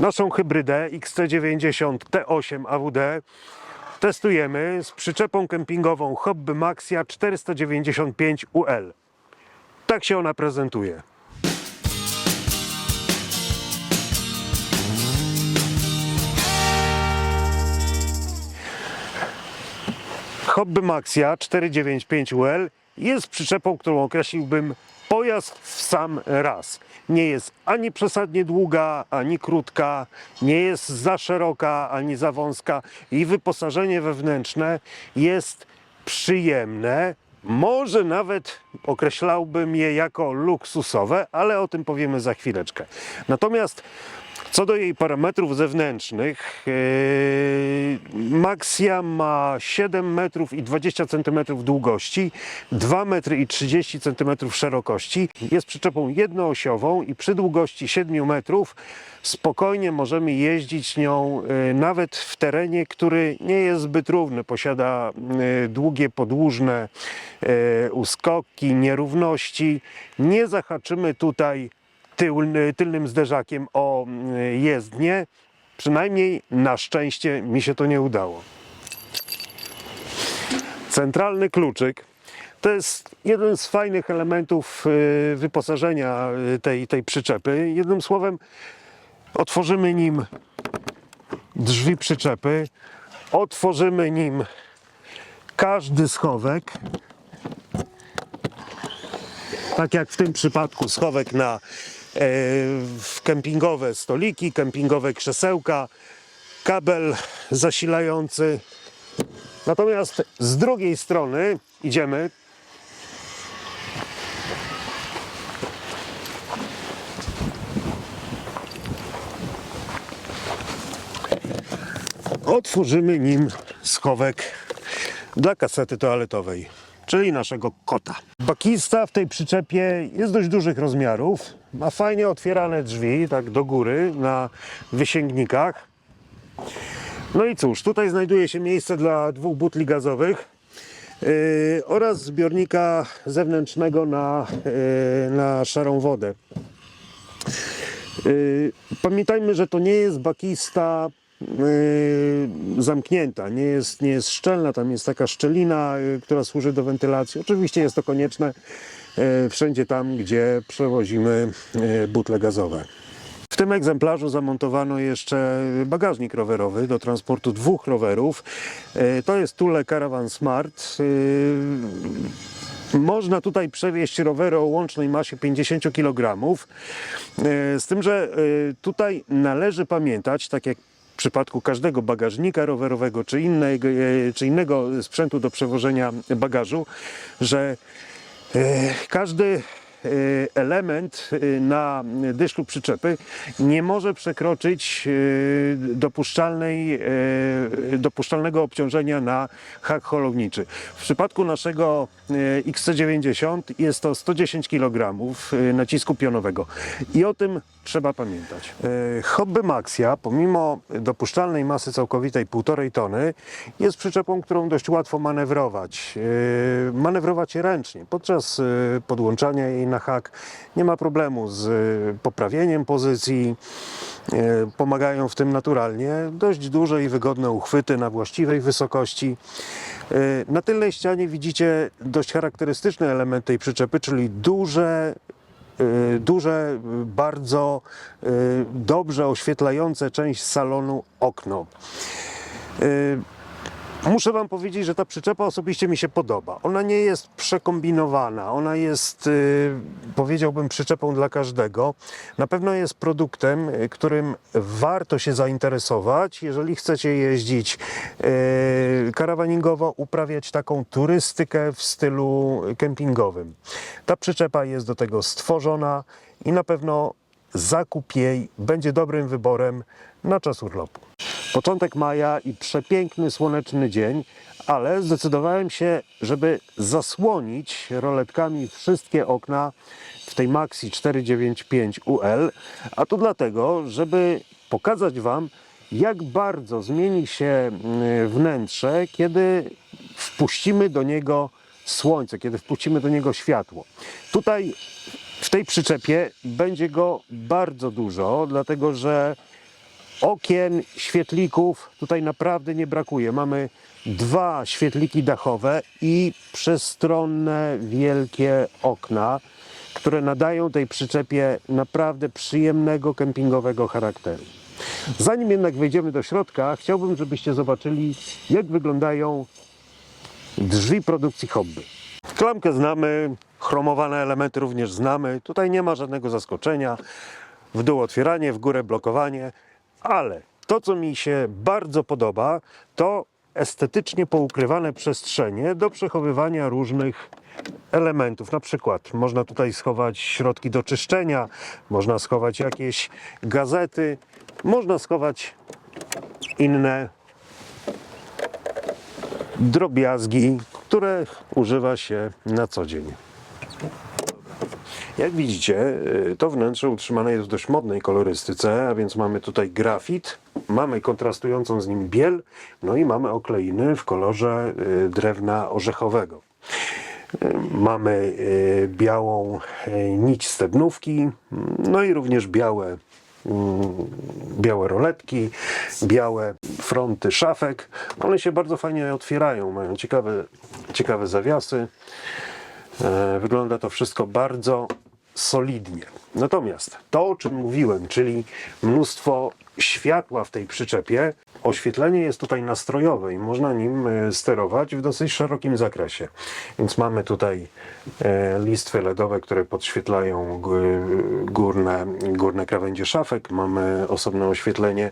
Naszą hybrydę XC90 T8 AWD testujemy z przyczepą kempingową Hobby Maxia 495 UL. Tak się ona prezentuje. Hobby Maxia 495 UL jest przyczepą, którą określiłbym pojazd w sam raz. Nie jest ani przesadnie długa, ani krótka, nie jest za szeroka, ani za wąska i wyposażenie wewnętrzne jest przyjemne. Może nawet określałbym je jako luksusowe, ale o tym powiemy za chwileczkę. Natomiast co do jej parametrów zewnętrznych, yy, Maxia ma 7 metrów i 20 cm długości, 2 metry i 30 cm szerokości. Jest przyczepą jednoosiową i przy długości 7 metrów spokojnie możemy jeździć nią yy, nawet w terenie, który nie jest zbyt równy. Posiada yy, długie, podłużne yy, uskoki, nierówności. Nie zahaczymy tutaj tylny, tylnym zderzakiem o y, jezdnię. Przynajmniej na szczęście mi się to nie udało. Centralny kluczyk to jest jeden z fajnych elementów y, wyposażenia y, tej, tej przyczepy. Jednym słowem, otworzymy nim drzwi przyczepy, otworzymy nim każdy schowek. Tak jak w tym przypadku schowek na kempingowe stoliki, kempingowe krzesełka, kabel zasilający. Natomiast z drugiej strony idziemy. Otworzymy nim schowek dla kasety toaletowej, czyli naszego kota. Bakista w tej przyczepie jest dość dużych rozmiarów. Ma fajnie otwierane drzwi, tak do góry, na wysięgnikach. No i cóż, tutaj znajduje się miejsce dla dwóch butli gazowych yy, oraz zbiornika zewnętrznego na, yy, na szarą wodę. Yy, Pamiętajmy, że to nie jest bakista zamknięta, nie jest, nie jest szczelna, tam jest taka szczelina, yy, która służy do wentylacji. Oczywiście jest to konieczne yy, wszędzie tam, gdzie przewozimy butle gazowe. W tym egzemplarzu zamontowano jeszcze bagażnik rowerowy do transportu dwóch rowerów. To jest Tule Caravan Smart. Można tutaj przewieźć rowery o łącznej masie 50 kg. Z tym, że tutaj należy pamiętać, tak jak w przypadku każdego bagażnika rowerowego czy innego, e, czy innego sprzętu do przewożenia bagażu, że e, każdy e, element na dyszlu przyczepy nie może przekroczyć dopuszczalnej, dopuszczalnego obciążenia na hak holowniczy. W przypadku naszego e, XC90 jest to 110 kg nacisku pionowego i o tym trzeba pamiętać. E, Hobby Maxia, pomimo dopuszczalnej masy całkowitej 1,5 tony, jest przyczepą, którą dość łatwo manewrować. E, Manewrować ręcznie. Podczas e, podłączania jej na hak nie ma problemu z poprawieniem pozycji. Pomagają w tym naturalnie dość duże i wygodne uchwyty na właściwej wysokości. Na tylnej ścianie widzicie dość charakterystyczny element tej przyczepy, czyli duże duże, y, bardzo y, dobrze oświetlające część salonu okno. Muszę Wam powiedzieć, że ta przyczepa osobiście mi się podoba. Ona nie jest przekombinowana, ona jest, y, powiedziałbym, przyczepą dla każdego. Na pewno jest produktem, y, którym warto się zainteresować, jeżeli chcecie jeździć y, karawaningowo, uprawiać taką turystykę w stylu kempingowym. Ta przyczepa jest do tego stworzona i na pewno zakup jej będzie dobrym wyborem na czas urlopu. Początek maja i przepiękny słoneczny dzień, ale zdecydowałem się, żeby zasłonić roletkami wszystkie okna w tej Maxi 495 UL, a to dlatego, żeby pokazać Wam, jak bardzo zmieni się mm, wnętrze, kiedy wpuścimy do niego słońce, kiedy wpuścimy do niego światło. Tutaj w tej przyczepie będzie go bardzo dużo, dlatego że okien, świetlików tutaj naprawdę nie brakuje. Mamy dwa świetliki dachowe i przestronne wielkie okna, które nadają tej przyczepie naprawdę przyjemnego kempingowego charakteru. Zanim jednak wejdziemy do środka, chciałbym, żebyście zobaczyli, jak wyglądają drzwi produkcji hobby. Klamkę znamy, chromowane elementy również znamy. Tutaj nie ma żadnego zaskoczenia. W dół otwieranie, w górę blokowanie, ale to, co mi się bardzo podoba, to estetycznie poukrywane przestrzenie do przechowywania różnych elementów. Na przykład można tutaj schować środki do czyszczenia, można schować jakieś gazety, można schować inne drobiazgi, których używa się na co dzień. Jak widzicie, y, to wnętrze utrzymane jest w dość modnej kolorystyce, a więc mamy tutaj grafit, mamy kontrastującą z nim biel, no i mamy okleiny w kolorze y, drewna orzechowego. Y, Mamy białą nić stebnówki, no i również białe mm, białe roletki, białe fronty szafek. One się bardzo fajnie otwierają, mają ciekawe, ciekawe zawiasy. Wygląda to wszystko bardzo solidnie. Natomiast to, o czym mówiłem, czyli mnóstwo światła w tej przyczepie, oświetlenie jest tutaj nastrojowe i można nim e, sterować w dosyć szerokim zakresie. Więc mamy tutaj e, listwy LEDowe, które podświetlają górne, górne krawędzie szafek. Mamy osobne oświetlenie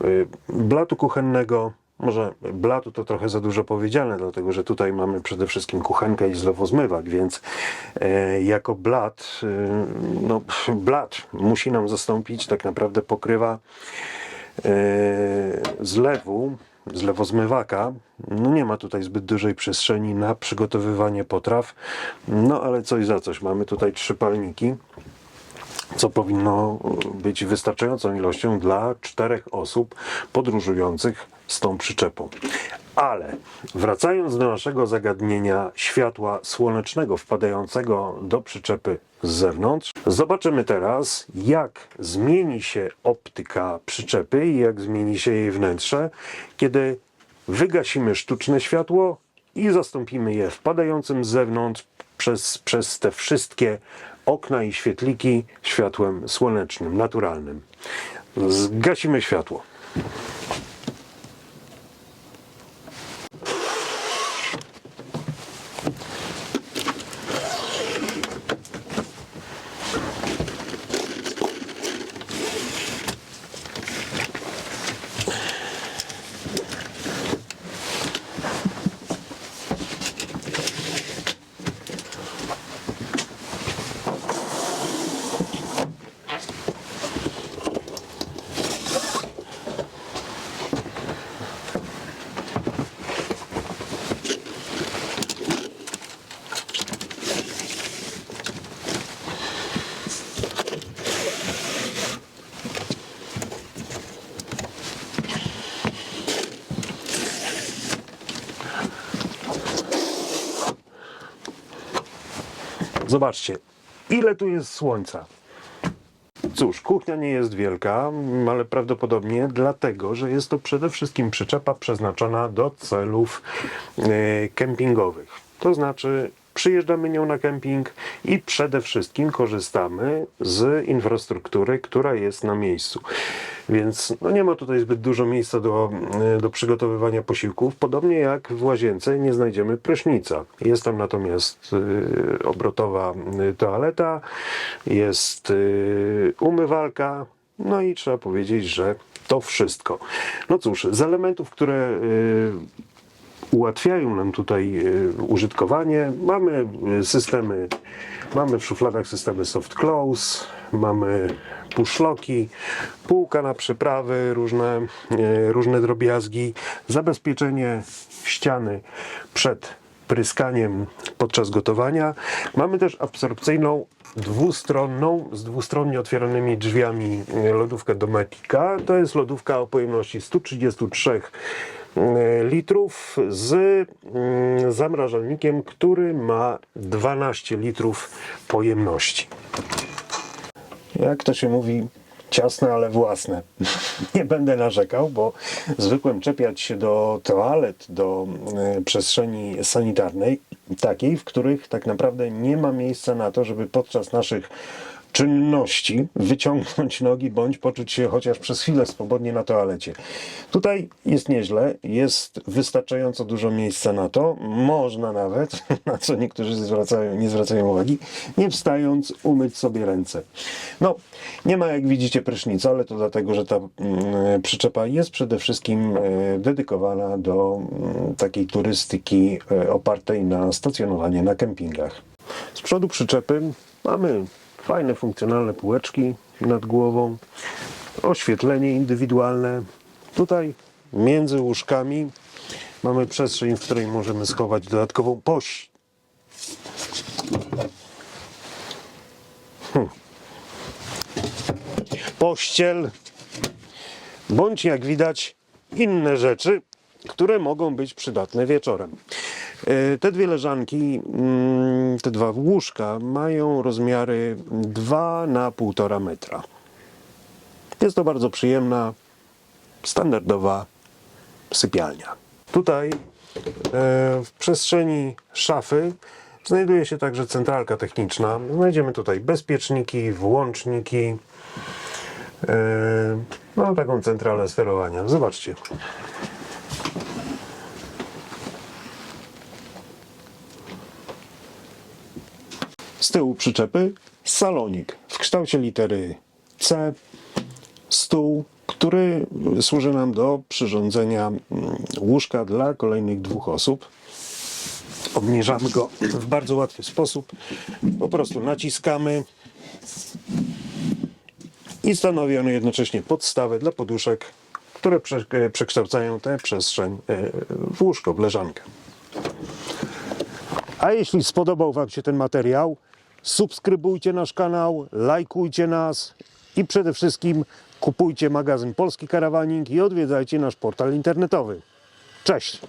e, blatu kuchennego, może blatu to trochę za dużo powiedziane, dlatego że tutaj mamy przede wszystkim kuchenkę i zlewozmywak, więc e, jako blat, e, no blat musi nam zastąpić tak naprawdę pokrywa e, zlewu, zlewozmywaka. No nie ma tutaj zbyt dużej przestrzeni na przygotowywanie potraw, no ale coś za coś. Mamy tutaj trzy palniki co powinno być wystarczającą ilością dla czterech osób podróżujących z tą przyczepą. Ale wracając do naszego zagadnienia światła słonecznego wpadającego do przyczepy z zewnątrz, zobaczymy teraz, jak zmieni się optyka przyczepy i jak zmieni się jej wnętrze, kiedy wygasimy sztuczne światło i zastąpimy je wpadającym z zewnątrz przez, przez te wszystkie okna i świetliki światłem słonecznym, naturalnym. Zgasimy światło. Zobaczcie, ile tu jest słońca. Cóż, kuchnia nie jest wielka, ale prawdopodobnie dlatego, że jest to przede wszystkim przyczepa przeznaczona do celów e, kempingowych. To znaczy, przyjeżdżamy nią na kemping i przede wszystkim korzystamy z infrastruktury, która jest na miejscu. Więc no nie ma tutaj zbyt dużo miejsca do, e, do przygotowywania posiłków. Podobnie jak w łazience nie znajdziemy prysznica. Jest tam natomiast e, obrotowa e, toaleta, jest e, umywalka, no i trzeba powiedzieć, że to wszystko. No cóż, z elementów, które e, ułatwiają nam tutaj e, użytkowanie. Mamy e, systemy, mamy w szufladach systemy soft close, mamy puszloki, półka na przyprawy, różne, e, różne drobiazgi, zabezpieczenie ściany przed pryskaniem podczas gotowania. Mamy też absorpcyjną dwustronną, z dwustronnie otwieranymi drzwiami lodówkę Dometica. To jest lodówka o pojemności 133 e, litrów z mm, zamrażalnikiem, który ma 12 litrów pojemności. Jak to się mówi, ciasne, ale własne. Nie będę narzekał, bo zwykłem czepiać się do toalet, do e, przestrzeni sanitarnej, takiej, w których tak naprawdę nie ma miejsca na to, żeby podczas naszych czynności wyciągnąć nogi bądź poczuć się chociaż przez chwilę swobodnie na toalecie. Tutaj jest nieźle, jest wystarczająco dużo miejsca na to. Można nawet, na co niektórzy zwracają, nie zwracają uwagi, nie wstając umyć sobie ręce. No, nie ma jak widzicie prysznica, ale to dlatego, że ta mm, przyczepa jest przede wszystkim e, dedykowana do mm, takiej turystyki e, opartej na stacjonowanie na kempingach. Z przodu przyczepy mamy fajne, funkcjonalne półeczki nad głową, oświetlenie indywidualne. Tutaj między łóżkami mamy przestrzeń, w której możemy schować dodatkową poś. Hmm. Pościel, bądź jak widać inne rzeczy, które mogą być przydatne wieczorem. E, Te dwie leżanki, mm, te dwa łóżka mają rozmiary 2 na 1,5 metra. Jest to bardzo przyjemna, standardowa sypialnia. Tutaj e, w przestrzeni szafy znajduje się także centralka techniczna. Znajdziemy tutaj bezpieczniki, włączniki, e, no taką centralę sterowania. Zobaczcie. Tyłu przyczepy salonik w kształcie litery C, stół, który służy nam do przyrządzenia mm, łóżka dla kolejnych dwóch osób. Obniżamy go w bardzo łatwy sposób. Po prostu naciskamy i stanowi on jednocześnie podstawę dla poduszek, które prze- przekształcają tę przestrzeń e, w łóżko, w leżankę. A jeśli spodobał Wam się ten materiał, subskrybujcie nasz kanał, lajkujcie nas i przede wszystkim kupujcie magazyn Polski Karawaning i odwiedzajcie nasz portal internetowy. Cześć!